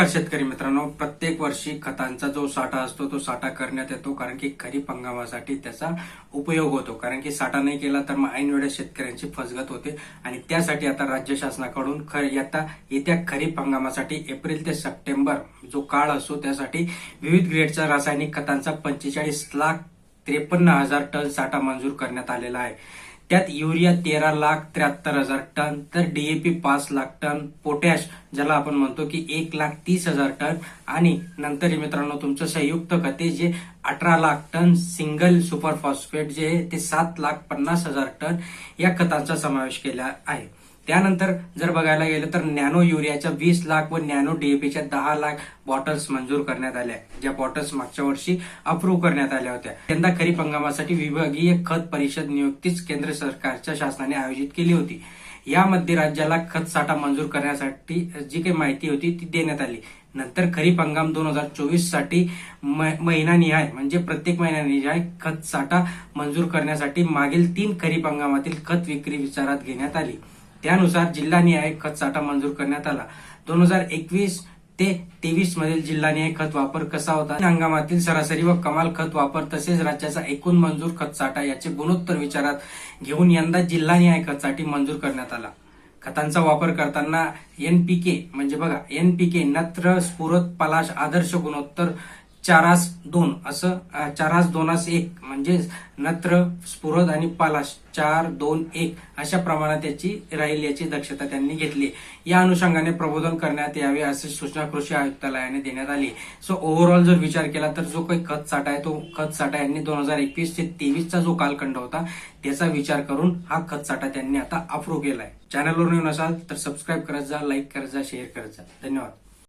नमस्कार शेतकरी मित्रांनो. प्रत्येक वर्षी खतांचा जो साठा असतो तो साठा करण्यात येतो. कारण की खरीप हंगामासाठी त्याचा उपयोग होतो. कारण की साठा नाही केला तर मग ऐन वेळेस शेतकऱ्यांची फसगत होते. आणि त्यासाठी आता राज्य शासनाकडून खर येता येत्या खरीप हंगामासाठी एप्रिल ते सप्टेंबर जो काळ असतो त्यासाठी विविध ग्रेडचा रासायनिक खतांचा पंचेचाळीस लाख त्रेपन्न हजार टन साठा मंजूर करण्यात आलेला आहे. त्यात युरिया तेरा लाख त्र्याहत्तर हजार टन तर डीएपी पाच लाख टन पोटॅश ज्याला आपण म्हणतो की एक लाख तीस हजार टन आणि नंतर मित्रांनो तुमचं संयुक्त खते जे अठरा lakh ton single super phosphate जे आहे ते सात लाख पन्नास हजार टन या खतांचा समावेश केला आहे. त्यानंतर जर बघायला गेलं तर नॅनो युरियाच्या वीस लाख व नॅनो डीएपीच्या दहा लाख बॉटल्स मंजूर करण्यात आल्या ज्या बॉटल्स मागच्या वर्षी अप्रूव्ह करण्यात आल्या होत्या. यंदा खरीप हंगामासाठी विभागीय खत परिषद नियुक्तीच केंद्र सरकारच्या शासनाने आयोजित केली होती. यामध्ये राज्याला खत साठा मंजूर करण्यासाठी जी काही माहिती होती ती देण्यात आली. नंतर खरीप हंगाम दोन हजार चोवीससाठी महिना महिनानिहाय म्हणजे प्रत्येक महिन्यानिहाय खत साठा मंजूर करण्यासाठी मागील तीन खरीप हंगामातील खत विक्री विचारात घेण्यात आली. त्यानुसार जिल्हानिहाय खत साठा मंजूर करण्यात आला. दोन हजार एकवीस ते तेवीस मधील जिल्हानिहाय खत वापर कसा होता? हंगामातील सरासरी व कमाल खत वापर तसेच राज्याचा एकूण मंजूर खत साठा याचे गुणोत्तर विचारात घेऊन यंदा जिल्हानिहाय खतसाठी मंजूर करण्यात आला. खतांचा वापर करताना एनपीके म्हणजे बघा एनपीके नत्र स्फुरत पलाश आदर्श गुणोत्तर चारास दोन असं चारास दोनास एक म्हणजे नत्र स्फुरद आणि पालाश चार दोन एक अशा प्रमाणात त्याची राहील याची दक्षता त्यांनी घेतली. या अनुषंगाने प्रबोधन करण्यात यावे अशी सूचना कृषी आयुक्तालयाने देण्यात आली. सो ओव्हरऑल जर विचार केला तर जो काही खत साठा आहे तो खत साठा यांनी दोन हजार एकवीस ते तेवीसचा जो कालखंड होता त्याचा विचार करून हा खत साठा त्यांनी आता अप्रूव्ह केलाय. चॅनलवर येऊन असाल तर सबस्क्राईब करत जा लाईक करत जा शेअर करत जा. धन्यवाद.